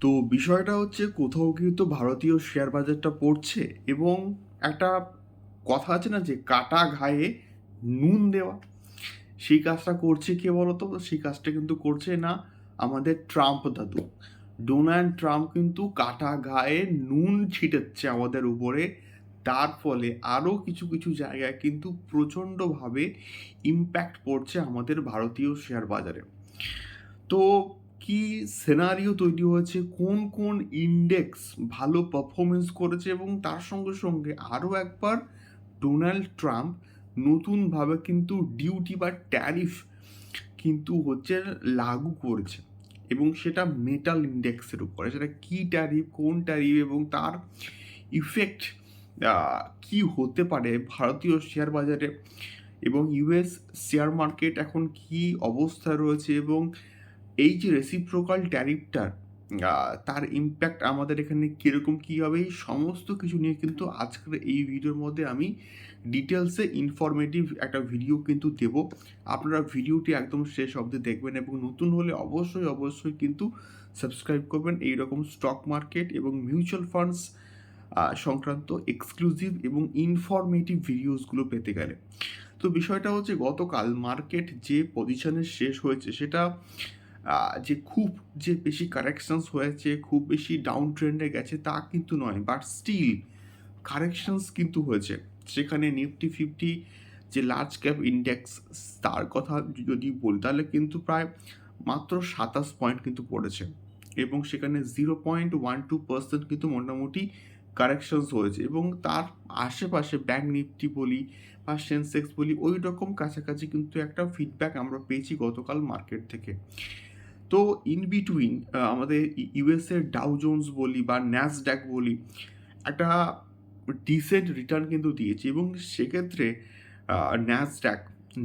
তো বিষয়টা হচ্ছে কোথাও কিন্তু ভারতীয় শেয়ার বাজারটা পড়ছে এবং একটা কথা আছে না যে কাটা ঘায়ে নুন দেওয়া। সেই কাজটা করছে কে বলতো? সেই কাজটা কিন্তু করছে না আমাদের ট্রাম্প দাদু। ডোনাল্ড ট্রাম্প কিন্তু কাটা ঘায়ে নুন ছিটাচ্ছে আমাদের উপরে। তার ফলে আরও কিছু কিছু জায়গায় কিন্তু প্রচণ্ডভাবে ইম্প্যাক্ট পড়ছে আমাদের ভারতীয় শেয়ার বাজারে। তো কি সিনারিও তৈরি হয়েছে? কোন কোন ইন্ডেক্স ভালো পারফরমেন্স করেছে? এবং তার সঙ্গে সঙ্গে আরও একবার ডোনাল্ড ট্রাম্প নতুনভাবে কিন্তু ডিউটি বা ট্যারিফ কিন্তু হচ্ছে লাগু করেছে এবং সেটা মেটাল ইন্ডেক্সের উপরে। সেটা কি ট্যারিফ কোন ট্যারিফ এবং তার ইফেক্ট কি হতে পারে ভারতীয় শেয়ার বাজারে এবং ইউএস শেয়ার মার্কেট এখন কি অবস্থায় রয়েছে এবং এই যে রেসিপ্রোকাল ট্যারিফটার তার ইম্প্যাক্ট আমাদের এখানে কীরকম, কী হবে, এই সমস্ত কিছু নিয়ে কিন্তু আজকের এই ভিডিওর মধ্যে আমি ডিটেলসে ইনফরমেটিভ একটা ভিডিও কিন্তু দেব। আপনারা ভিডিওটি একদম শেষ অবধি দেখবেন এবং নতুন হলে অবশ্যই অবশ্যই কিন্তু সাবস্ক্রাইব করবেন। এই রকম স্টক মার্কেট এবং মিউচুয়াল ফান্ডস সংক্রান্ত এক্সক্লুসিভ এবং ইনফরমেটিভ ভিডিওসগুলো পেতে গেলে। তো বিষয়টা হচ্ছে গতকাল মার্কেট যে পজিশনে শেষ হয়েছে, সেটা যে খুব যে বেশি কারেকশনস হয়েছে, খুব বেশি ডাউন ট্রেন্ডে গেছে, তা কিন্তু নয়। বাট স্টিল কারেকশনস কিন্তু হয়েছে। সেখানে নিফটি ফিফটি যে লার্জ ক্যাপ ইন্ডেক্স তার কথা যদি বলি, তাহলে কিন্তু প্রায় মাত্র সাতাশ পয়েন্ট কিন্তু পড়েছে। এবং সেখানে zero point one two percent কিন্তু মোটামুটি কারেকশনস হয়েছে। এবং তার আশেপাশে ব্যাঙ্ক নিফটি বলি বা সেন্সেক্স বলি ওই রকম কাছাকাছি কিন্তু একটা ফিডব্যাক আমরা পেয়েছি গতকাল মার্কেট থেকে। তো ইন বিটুইন আমাদের ইউএসের ডাউ জোন্স বলি বা ন্যাসড্যাক বলি, একটা ডিসেন্ট রিটার্ন কিন্তু দিয়েছে এবং সেক্ষেত্রে ন্যাসড্যাক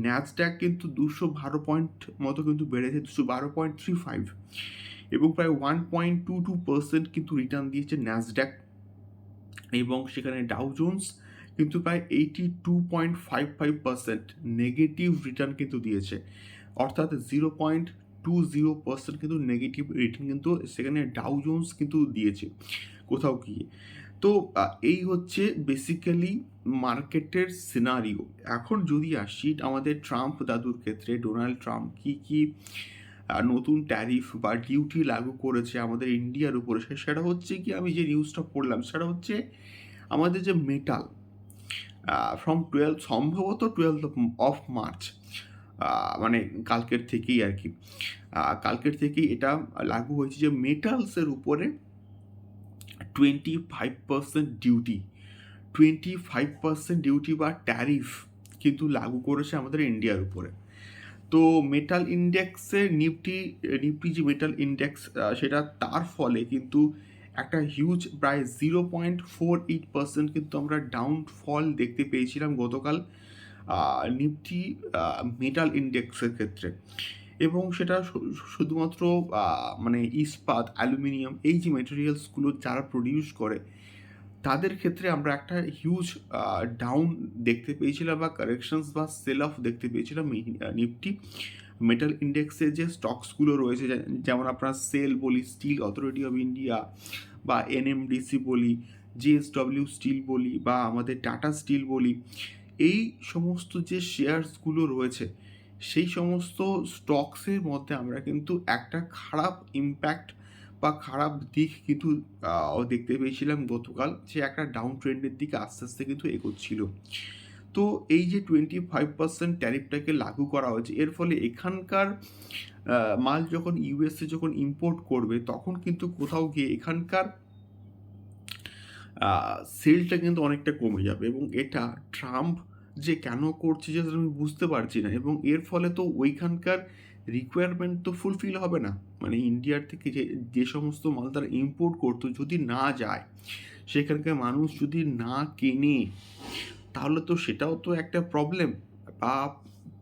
ন্যাসড্যাক কিন্তু দুশো বারো পয়েন্ট মতো কিন্তু বেড়েছে, দুশো বারো পয়েন্ট থ্রি ফাইভ এবং প্রায় one point two two percent কিন্তু রিটার্ন দিয়েছে ন্যাসড্যাক এবং সেখানে ডাউ জোন্স কিন্তু প্রায় eighty two point five five percent negative return কিন্তু দিয়েছে। অর্থাৎ zero point two zero percent কিন্তু নেগেটিভ রেটিং কিন্তু সেখানে ডাউ জোন্স কিন্তু দিয়েছে, কোথাও গিয়ে। তো এই হচ্ছে বেসিক্যালি মার্কেটের সিনারিও এখন যদি আসি আমাদের ট্রাম্প দাদুর ক্ষেত্রে ডোনাল্ড ট্রাম্প কি কি নতুন ট্যারিফ বা ডিউটি লাগু করেছে আমাদের ইন্ডিয়ার উপরে সেটা হচ্ছে কি আমি যে নিউজটা পড়লাম, সেটা হচ্ছে আমাদের যে মেটাল ফ্রম টুয়েলভ সম্ভবত টুয়েলভ অফ মার্চ মানে কালকের থেকেই আর কি। কালকের থেকেই এটা লাগু হয়েছে যে মেটালসের উপরে twenty five percent duty twenty five percent duty বা ট্যারিফ কিন্তু লাগু করেছে আমাদের ইন্ডিয়ার উপরে। তো মেটাল ইন্ডেক্সের নিফটি নিফটি যে মেটাল ইন্ডেক্স সেটা তার ফলে কিন্তু একটা হিউজ প্রায় zero point four eight percent কিন্তু আমরা ডাউনফল দেখতে পেয়েছিলাম গতকাল। নিফটি মেটাল ইন্ডেক্সের ক্ষেত্রে। এবং সেটা শুধুমাত্র মানে ইস্পাত, অ্যালুমিনিয়াম, এই যে মেটেরিয়ালসগুলো যারা প্রডিউস করে, তাদের ক্ষেত্রে আমরা একটা হিউজ ডাউন দেখতে পেয়েছিলাম বা কারেকশনস বা সেল অফ দেখতে পেয়েছিলাম নিফটি। মেটাল ইন্ডেক্সের যে স্টকসগুলো রয়েছে যেমন আপনার সেল বলি স্টিল অথরিটি অফ ইন্ডিয়া বা এনএমডিসি বলি জিএসডব্লিউ স্টিল বলি বা আমাদের টাটা স্টিল বলি এই সমস্ত যে শেয়ার্সগুলো রয়েছে, সেই সমস্ত স্টকসের মধ্যে আমরা কিন্তু একটা খারাপ ইম্প্যাক্ট বা খারাপ দিক কিন্তু দেখতে পেয়েছিলাম গতকাল যে একটা ডাউন ট্রেন্ডের দিকে আস্তে আস্তে কিন্তু এগোচ্ছিল। তো এই যে টোয়েন্টি ফাইভ পার্সেন্ট ট্যারিফটাকে লাগু করা হয়েছে, এর ফলে এখানকার মাল যখন ইউএসএ যখন ইম্পোর্ট করবে, তখন কিন্তু কোথাও গিয়ে এখানকার সেলটা কিন্তু অনেকটা কমে যাবে এবং এটা ট্রাম্প যে কেন করছে যে আমি বুঝতে পারছি না এবং এর ফলে তো ওইখানকার রিকোয়ারমেন্ট তো ফুলফিল হবে না। মানে ইন্ডিয়ার থেকে যে যে সমস্ত মাল তারা ইম্পোর্ট করতো যদি না যায়, সেখানকার মানুষ যদি না কেনে, তাহলে তো সেটাও তো একটা প্রবলেম বা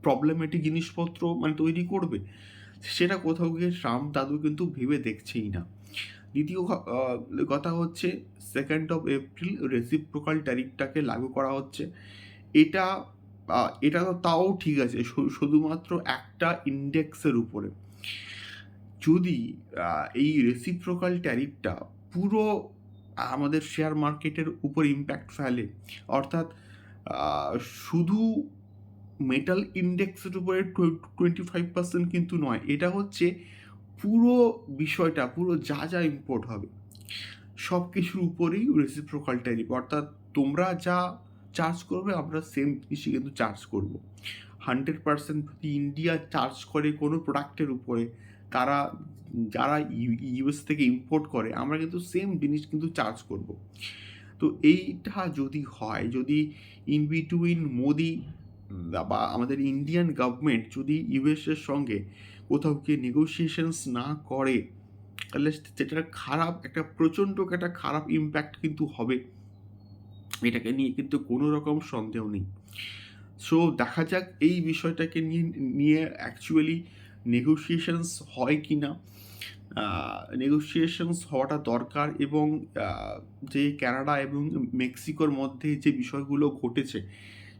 প্রবলেমেটিক জিনিসপত্র মানে তৈরি করবে। সেটা কোথাও গিয়ে ট্রাম্প দাদু কিন্তু ভেবে দেখছেই না। দ্বিতীয় কথা হচ্ছে সেকেন্ড অফ এপ্রিল রেসিপ্রোকাল ট্যারিফটাকে লাগু করা হচ্ছে। এটা এটা তো তাও ঠিক আছে শুধুমাত্র একটা ইন্ডেক্সের উপরে। যদি এই রেসিপ্রোকাল ট্যারিফটা পুরো আমাদের শেয়ার মার্কেটের উপর ইম্প্যাক্ট ফেলে, অর্থাৎ শুধু মেটাল ইন্ডেক্সের উপরে টোয়েন্টি ফাইভ পার্সেন্ট কিন্তু নয়, এটা হচ্ছে পুরো বিষয়টা, পুরো যা যা ইম্পোর্ট হবে সব কিছুর উপরেই রেসিপ্রোকাল ট্যারিফ অর্থাৎ তোমরা যা চার্জ করবে, আমরা সেম জিনিসই কিন্তু চার্জ করব। হান্ড্রেড পার্সেন্ট যদি ইন্ডিয়া চার্জ করে কোনো প্রোডাক্টের উপরে, তারা যারা ইউএস থেকে ইম্পোর্ট করে, আমরা কিন্তু সেম জিনিস কিন্তু চার্জ করব। তো এইটা যদি হয়, যদি ইন বিটুইন মোদি বা আমাদের ইন্ডিয়ান গভর্নমেন্ট যদি ইউএসের সঙ্গে কোথাও গিয়ে নেগোসিয়েশনস না করে, তাহলে সেটার খারাপ, একটা প্রচণ্ড একটা খারাপ ইম্প্যাক্ট কিন্তু হবে। এটাকে নিয়ে কিন্তু কোনো রকম সন্দেহ নেই। সো দেখা যাক এই বিষয়টাকে নিয়ে নিয়ে অ্যাকচুয়ালি নেগোসিয়েশনস হয় কি না নেগোসিয়েশনস হওয়াটা দরকার এবং যে কানাডা এবং মেক্সিকোর মধ্যে যে বিষয়গুলো ঘটেছে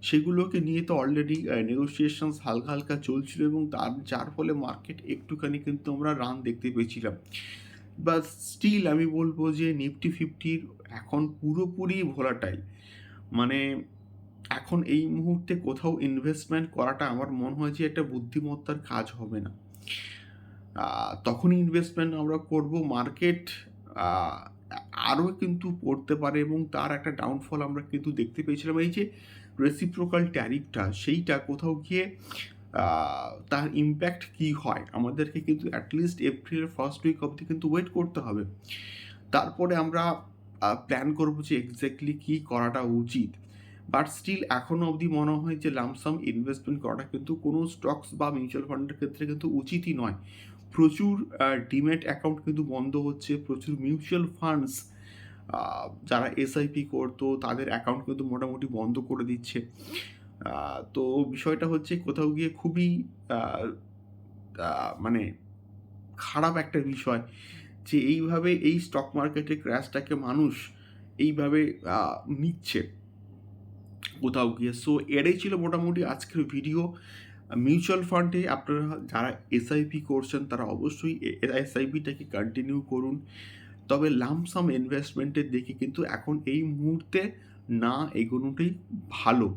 সেগুলোকে নিয়ে তো অলরেডি নেগোসিয়েশনস হালকা হালকা চলছিল এবং তার, যার ফলে মার্কেট একটুখানি কিন্তু আমরা রান দেখতে পেয়েছিলাম। বা স্টিল আমি বলব যে নিফটি ফিফটির এখন পুরোপুরি ভোলাটাইল মানে এখন এই মুহূর্তে কোথাও ইনভেস্টমেন্ট করাটা আমার মনে হয় যে একটা বুদ্ধিমত্তার কাজ হবে না। তখনই ইনভেস্টমেন্ট আমরা করব মার্কেট আরও কিন্তু পড়তে পারে এবং তার একটা ডাউনফল আমরা কিন্তু দেখতে পেয়েছিলাম। এই যে রেসিপ্রোকাল ট্যারিফটা সেইটা কোথাও গিয়ে তার ইম্প্যাক্ট কি হয়? আমাদেরকে কিন্তু অ্যাটলিস্ট এপ্রিলের ফার্স্ট উইক অবধি কিন্তু ওয়েট করতে হবে। তারপরে আমরা প্ল্যান করব যে এক্স্যাক্টলি কী করাটা উচিত। বাট স্টিল এখনও অবধি মনে হয় যে লামসাম ইনভেস্টমেন্ট করাটা কিন্তু কোনো স্টকস বা মিউচুয়াল ফান্ডের ক্ষেত্রে কিন্তু উচিতই নয়। প্রচুর ডিমেট অ্যাকাউন্ট কিন্তু বন্ধ হচ্ছে, প্রচুর মিউচুয়াল ফান্ডস যারা এসআইপি করতো, তাদের অ্যাকাউন্ট কিন্তু মোটামুটি বন্ধ করে দিচ্ছে। তো বিষয়টা হচ্ছে কোথাও গিয়ে খুবই মানে খারাপ একটা বিষয় যে এইভাবে এই স্টক মার্কেটের ক্র্যাশটাকে মানুষ এইভাবে নিচ্ছে কোথাও গিয়ে। সো এটাই ছিল মোটামুটি আজকের ভিডিও মিউচুয়াল ফান্ডে আপনারা যারা এসআইপি করছেন, তারা অবশ্যই এসআইপিটাকে কন্টিনিউ করুন। তবে লামসাম ইনভেস্টমেন্টের দেখে কিন্তু এখন এই মুহূর্তে না এগোনোটাই ভালো।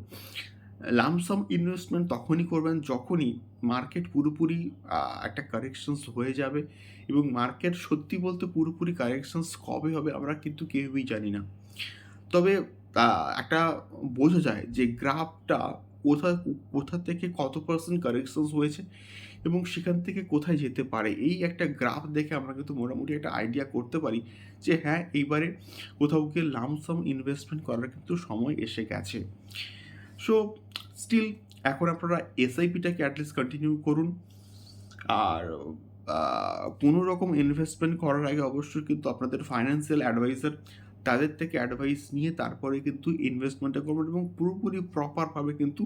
লামসাম ইনভেস্টমেন্ট তখনই করবেন যখনই মার্কেট পুরোপুরি একটা কারেকশনস হয়ে যাবে এবং মার্কেট সত্যি বলতে পুরোপুরি কারেকশনস কবে হবে আমরা কিন্তু কেউই জানি না। তবে একটা বোঝা যায় যে গ্রাফটা কোথা কোথা থেকে কত পার্সেন্ট কারেকশনস হয়েছে এবং সেখান থেকে কোথায় যেতে পারে? এই একটা গ্রাফ দেখে আমরা কিন্তু মোটামুটি একটা আইডিয়া করতে পারি যে হ্যাঁ এইবারে কোথাও গিয়ে লামসাম ইনভেস্টমেন্ট করার কিন্তু সময় এসে গেছে। সো স্টিল এখন আপনারা এসআইপিটাকে অ্যাটলিস্ট কন্টিনিউ করুন। আর কোনো রকম ইনভেস্টমেন্ট করার আগে অবশ্যই কিন্তু আপনাদের ফাইন্যান্সিয়াল অ্যাডভাইজার তাদের থেকে অ্যাডভাইস নিয়ে তারপরে কিন্তু ইনভেস্টমেন্টটা করবেন এবং পুরোপুরি প্রপারভাবে কিন্তু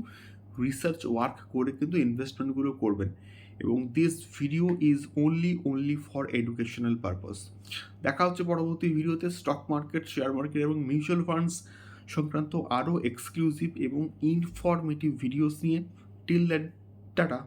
রিসার্চ ওয়ার্ক করে কিন্তু ইনভেস্টমেন্টগুলো করবেন। এবং this video is only only for educational purpose দেখা হচ্ছে পরবর্তী ভিডিওতে স্টক মার্কেট শেয়ার মার্কেট এবং মিউচুয়াল ফান্ডস সংক্রান্ত আরও এক্সক্লুসিভ এবং ইনফরমেটিভ ভিডিওস নিয়ে। Till then tata.